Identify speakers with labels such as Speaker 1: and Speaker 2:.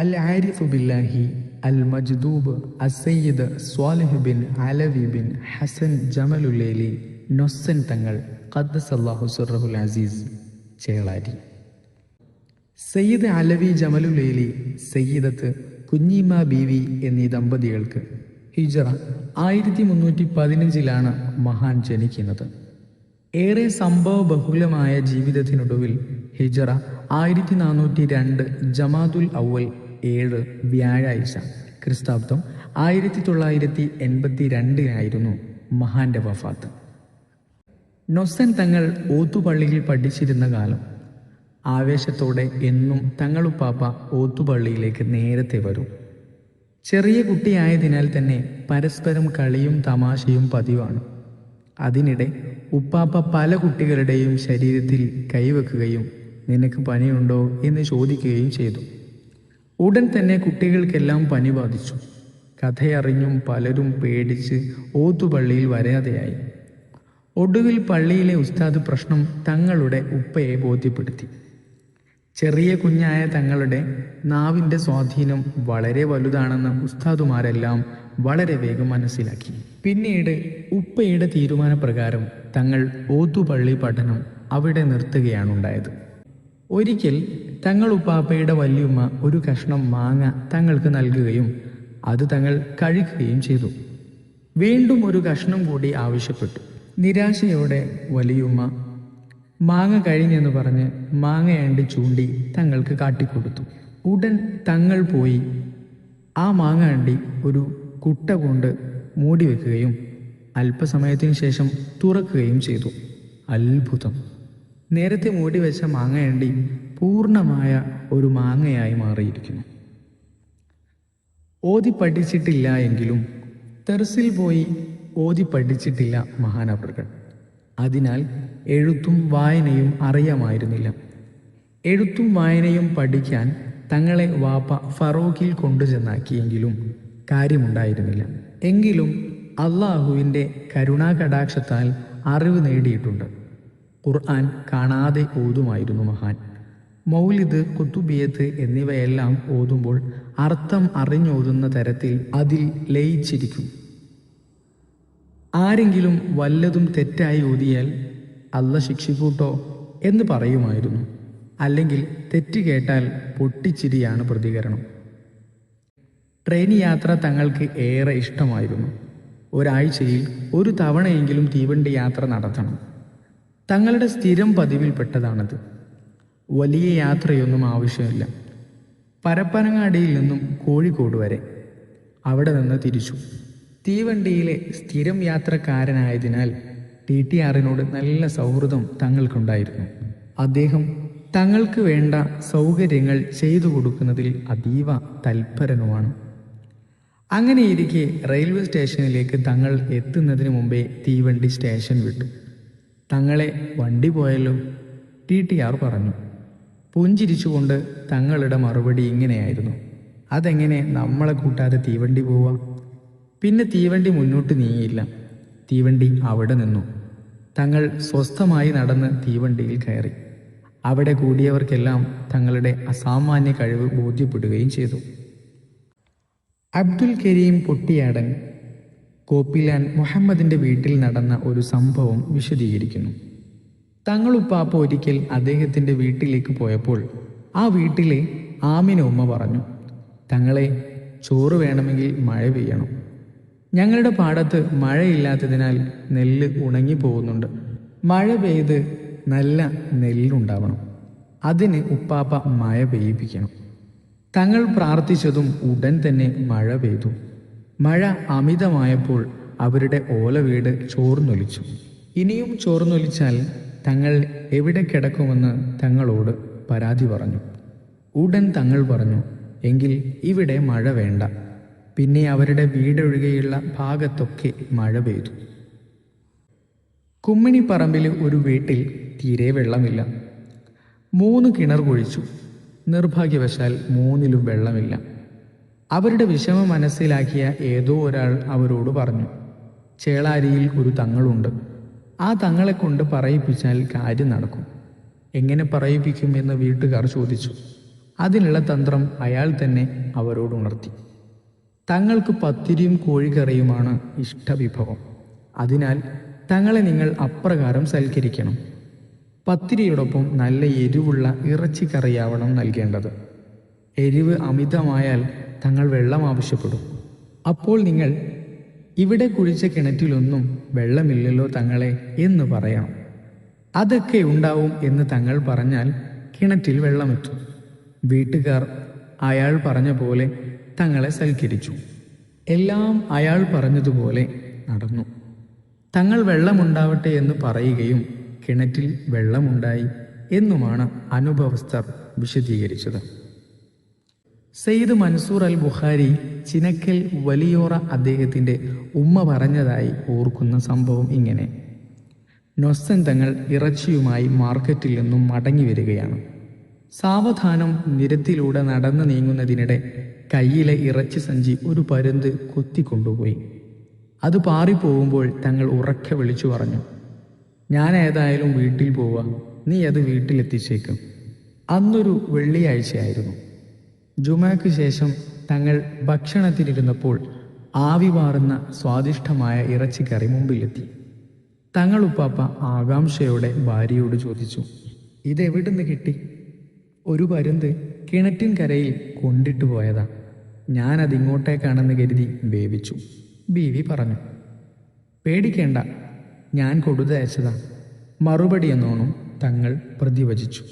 Speaker 1: അൽ ആരിഫു ബില്ലാഹി അൽ മജ്ദൂബ് അസയ്യിദ് സ്വാലിഹ് ബിൻ അലവി ബിൻ ഹസൻ ജമലുലേലി നൊസൻ തങ്ങൾ ഖദ്ദസ് അള്ളാഹു സുറഹുൽ അസീസ് ചേളാരി. സയ്യിദ് അലവി ജമലുലേലി സയ്യിദത്ത് കുഞ്ഞിമ ബീവി എന്നീ ദമ്പതികൾക്ക് ഹിജറ ആയിരത്തി മുന്നൂറ്റി പതിനഞ്ചിലാണ് മഹാൻ ജനിക്കുന്നത്. ഏറെ സംഭവ ബഹുലമായ ജീവിതത്തിനൊടുവിൽ ഹിജറ ആയിരത്തി നാനൂറ്റി രണ്ട് ജമാതുൽ അവൽ ഏഴ് വ്യാഴാഴ്ച. ക്രിസ്താബ്ദം ആയിരത്തി തൊള്ളായിരത്തി എൺപത്തി രണ്ടിലായിരുന്നു മഹാന്റെ വഫാത്ത്. നൊസൻ തങ്ങൾ ഓത്തുപള്ളിയിൽ പഠിച്ചിരുന്ന കാലം. ആവേശത്തോടെ എന്നും തങ്ങളും പാപ്പ ഓത്തുപള്ളിയിലേക്ക് നേരത്തെ വരും. ചെറിയ കുട്ടിയായതിനാൽ തന്നെ പരസ്പരം കളിയും തമാശയും പതിവാണ്. അതിനിടെ ഉപ്പാപ്പ പല കുട്ടികളുടെയും ശരീരത്തിൽ കൈവെക്കുകയും നിനക്ക് പണിയുണ്ടോ? എന്ന് ചോദിക്കുകയും ചെയ്തു. ഉടൻ തന്നെ കുട്ടികൾക്കെല്ലാം പനി ബാധിച്ചു. കഥയറിഞ്ഞും പലരും പേടിച്ച് ഓത്തുപള്ളിയിൽ വരാതെയായി. ഒടുവിൽ പള്ളിയിലെ ഉസ്താദ് പ്രശ്നം തങ്ങളുടെ ഉപ്പയെ ബോധ്യപ്പെടുത്തി. ചെറിയ കുഞ്ഞായ തങ്ങളുടെ നാവിന്റെ സ്വാധീനം വളരെ വലുതാണെന്ന് ഉസ്താദുമാരെല്ലാം വളരെ വേഗം മനസ്സിലാക്കി. പിന്നീട് ഉപ്പയുടെ തീരുമാനപ്രകാരം തങ്ങൾ ഓത്തുപള്ളി പഠനം അവിടെ നിർത്തുകയാണുണ്ടായത്. ഒരിക്കൽ തങ്ങൾ ഉപ്പാപ്പയുടെ വല്യുമ്മ ഒരു കഷ്ണം മാങ്ങ തങ്ങൾക്ക് നൽകുകയും അത് തങ്ങൾ കഴിക്കുകയും ചെയ്തു. വീണ്ടും ഒരു കഷ്ണം കൂടി ആവശ്യപ്പെട്ടു. നിരാശയോടെ വലിയുമ്മ മാങ്ങ കഴിഞ്ഞെന്ന് പറഞ്ഞ് മാങ്ങയാണ്ടി ചൂണ്ടി തങ്ങൾക്ക് കാട്ടിക്കൊടുത്തു. ഉടൻ തങ്ങൾ പോയി ആ മാങ്ങ അണ്ടി ഒരു കുട്ട കൊണ്ട് മൂടി വെക്കുകയും അല്പസമയത്തിന് ശേഷം തുറക്കുകയും ചെയ്തു. അത്ഭുതം. നേരത്തെ മൂടി വെച്ച മാങ്ങയണ്ടി പൂർണമായ ഒരു മാങ്ങയായി മാറിയിരിക്കുന്നു. ഓതി പഠിച്ചിട്ടില്ല എങ്കിലും തെർസിൽ പോയി ഓതി പഠിച്ചിട്ടില്ല മഹാനവർകൾ അതിനാൽ എഴുത്തും വായനയും അറിയാമായിരുന്നില്ല. എഴുത്തും വായനയും പഠിക്കാൻ തങ്ങളെ വാപ്പ ഫറോക്കിൽ കൊണ്ടുചെന്നാക്കിയെങ്കിലും കാര്യമുണ്ടായിരുന്നില്ല. എങ്കിലും അള്ളാഹുവിന്റെ കരുണാകടാക്ഷത്താൽ അറിവ് നേടിയിട്ടുണ്ട്. ഖുർആൻ കാണാതെ ഓതുമായിരുന്നു മഹാൻ. മൗലിദ് കുത്തുബിയത്ത് എന്നിവയെല്ലാം ഓതുമ്പോൾ അർത്ഥം അറിഞ്ഞോതുന്ന തരത്തിൽ അതിൽ ലയിച്ചിരിക്കും. ആരെങ്കിലും വല്ലതും തെറ്റായി ഓതിയാൽ അല്ല ശിക്ഷിക്കൂട്ടോ എന്ന് പറയുമായിരുന്നു. അല്ലെങ്കിൽ തെറ്റ് കേട്ടാൽ പൊട്ടിച്ചിരിയാണ് പ്രതികരണം. ട്രെയിൻ യാത്ര തങ്ങൾക്ക് ഏറെ ഇഷ്ടമായിരുന്നു. ഒരാഴ്ചയിൽ ഒരു തവണയെങ്കിലും തീവണ്ടി യാത്ര നടത്തണം. തങ്ങളുടെ സ്ഥിരം പതിവിൽപ്പെട്ടതാണത്. വലിയ യാത്രയൊന്നും ആവശ്യമില്ല. പരപ്പനങ്ങാടിയിൽ നിന്നും കോഴിക്കോട് വരെ. അവിടെ നിന്ന് തിരിച്ചു. തീവണ്ടിയിലെ സ്ഥിരം യാത്രക്കാരനായതിനാൽ ടി ടി ആറിനോട് നല്ല സൗഹൃദം തങ്ങൾക്കുണ്ടായിരുന്നു. അദ്ദേഹം തങ്ങൾക്ക് വേണ്ട സൗകര്യങ്ങൾ ചെയ്തു കൊടുക്കുന്നതിൽ അതീവ തൽപരനുമാണ്. അങ്ങനെയിരിക്കെ റെയിൽവേ സ്റ്റേഷനിലേക്ക് തങ്ങൾ എത്തുന്നതിന് മുമ്പേ തീവണ്ടി സ്റ്റേഷൻ വിട്ടു. തങ്ങളെ വണ്ടി പോയല്ലോ. ടി ടി ആർ പറഞ്ഞു. പുഞ്ചിരിച്ചുകൊണ്ട് തങ്ങളുടെ മറുപടി ഇങ്ങനെയായിരുന്നു. അതെങ്ങനെ നമ്മളെ കൂട്ടാതെ തീവണ്ടി പോവാ? പിന്നെ തീവണ്ടി മുന്നോട്ട് നീങ്ങിയില്ല. തീവണ്ടി അവിടെ നിന്നു. തങ്ങൾ സ്വസ്ഥമായി നടന്ന് തീവണ്ടിയിൽ കയറി. അവിടെ കൂടിയവർക്കെല്ലാം തങ്ങളുടെ അസാമാന്യ കഴിവ് ബോധ്യപ്പെടുകയും ചെയ്തു. അബ്ദുൽ കരീം പൊട്ടിയാടൻ കോപ്പിലാൻ മുഹമ്മദിന്റെ വീട്ടിൽ നടന്ന ഒരു സംഭവം വിശദീകരിക്കുന്നു. തങ്ങളുപ്പാപ്പ ഒരിക്കൽ അദ്ദേഹത്തിന്റെ വീട്ടിലേക്ക് പോയപ്പോൾ ആ വീട്ടിലെ ആമിന ഉമ്മ പറഞ്ഞു തങ്ങളെ ചോറ് വേണമെങ്കിൽ മഴ പെയ്യണം. ഞങ്ങളുടെ പാടത്ത് മഴയില്ലാത്തതിനാൽ നെല്ല് ഉണങ്ങി പോകുന്നുണ്ട്. മഴ പെയ്ത് നല്ല നെല്ലുണ്ടാവണം. അതിന് ഉപ്പാപ്പ മഴ പെയ്യിപ്പിക്കണം. തങ്ങൾ പ്രാർത്ഥിച്ചതും ഉടൻ തന്നെ മഴ പെയ്തു. മഴ അമിതമായപ്പോൾ അവരുടെ ഓല വീട് ചോർന്നൊലിച്ചു. ഇനിയും ചോർന്നൊലിച്ചാൽ തങ്ങൾ എവിടെ കിടക്കുമെന്ന് തങ്ങളോട് പരാതി പറഞ്ഞു. ഉടൻ തങ്ങൾ പറഞ്ഞു എങ്കിൽ ഇവിടെ മഴ വേണ്ട. പിന്നെ അവരുടെ വീടൊഴികെയുള്ള ഭാഗത്തൊക്കെ മഴ പെയ്തു. കുമ്മിണിപ്പറമ്പിൽ ഒരു വീട്ടിൽ തീരെ വെള്ളമില്ല. മൂന്ന് കിണർ കുഴിച്ചു. നിർഭാഗ്യവശാൽ മൂന്നിലും വെള്ളമില്ല. അവരുടെ വിഷമം മനസ്സിലാക്കിയ ഏതോ ഒരാൾ അവരോട് പറഞ്ഞു ചേളാരിയിൽ ഒരു തങ്ങളുണ്ട്. ആ തങ്ങളെ കൊണ്ട് പറയിപ്പിച്ചാൽ കാര്യം നടക്കും. എങ്ങനെ പറയിപ്പിക്കും? എന്ന് വീട്ടുകാർ ചോദിച്ചു. അതിനുള്ള തന്ത്രം അയാൾ തന്നെ അവരോട് ഉണർത്തി. തങ്ങൾക്ക് പത്തിരിയും കോഴിക്കറിയുമാണ് ഇഷ്ടവിഭവം. അതിനാൽ തങ്ങളെ നിങ്ങൾ അപ്രകാരം സൽക്കരിക്കണം. പത്തിരിയോടൊപ്പം നല്ല എരിവുള്ള ഇറച്ചിക്കറിയാവണം നൽകേണ്ടത്. എരിവ് അമിതമായാൽ തങ്ങൾ വെള്ളം ആവശ്യപ്പെടും. അപ്പോൾ നിങ്ങൾ ഇവിടെ കുഴിച്ച കിണറ്റിലൊന്നും വെള്ളമില്ലല്ലോ തങ്ങളെ എന്ന് പറയണം. അതൊക്കെ ഉണ്ടാവും എന്ന് തങ്ങൾ പറഞ്ഞാൽ കിണറ്റിൽ വെള്ളമെത്തും. വീട്ടുകാർ അയാൾ പറഞ്ഞ പോലെ തങ്ങളെ സൽക്കരിച്ചു. എല്ലാം അയാൾ പറഞ്ഞതുപോലെ നടന്നു. തങ്ങൾ വെള്ളമുണ്ടാവട്ടെ എന്ന് പറയുകയും കിണറ്റിൽ വെള്ളമുണ്ടായി എന്നുമാണ് അനുഭവസ്ഥർ വിശദീകരിച്ചത്. സെയ്ദ് മൻസൂർ അൽ ബുഖാരി ചിനക്കൽ വലിയോറ അദ്ദേഹത്തിന്റെ ഉമ്മ പറഞ്ഞതായി ഓർക്കുന്ന സംഭവം ഇങ്ങനെ. നൊസ്സൻ തങ്ങൾ ഇറച്ചിയുമായി മാർക്കറ്റിൽ നിന്നും മടങ്ങി വരികയാണ്. സാവധാനം നിരത്തിലൂടെ നടന്നു നീങ്ങുന്നതിനിടെ കയ്യിലെ ഇറച്ചി സഞ്ചി ഒരു പരുന്ത് കൊത്തിക്കൊണ്ടുപോയി. അത് പാറിപ്പോകുമ്പോൾ തങ്ങൾ ഉറക്കെ വിളിച്ചു പറഞ്ഞു ഞാൻ ഏതായാലും വീട്ടിൽ പോവാം. നീ അത് വീട്ടിലെത്തിച്ചേക്കും. അന്നൊരു വെള്ളിയാഴ്ചയായിരുന്നു. ജുമാക്ക് ശേഷം തങ്ങൾ ഭക്ഷണത്തിനിരുന്നപ്പോൾ ആവി സ്വാദിഷ്ടമായ ഇറച്ചിക്കറി മുമ്പിലെത്തി. തങ്ങളുപ്പാപ്പ ആകാംക്ഷയോടെ ഭാര്യയോട് ചോദിച്ചു ഇതെവിടുന്ന് കിട്ടി? ഒരു പരുന്ത് കിണറ്റിൻ കരയിൽ കൊണ്ടിട്ട് പോയതാ. ഞാനതിങ്ങോട്ടേക്കാണെന്ന് കരുതി വേവിച്ചു ബീവി പറഞ്ഞു. പേടിക്കേണ്ട ഞാൻ കൊടുത്തയച്ചതാ. മറുപടി എന്നോണം തങ്ങൾ പ്രതിവചിച്ചു.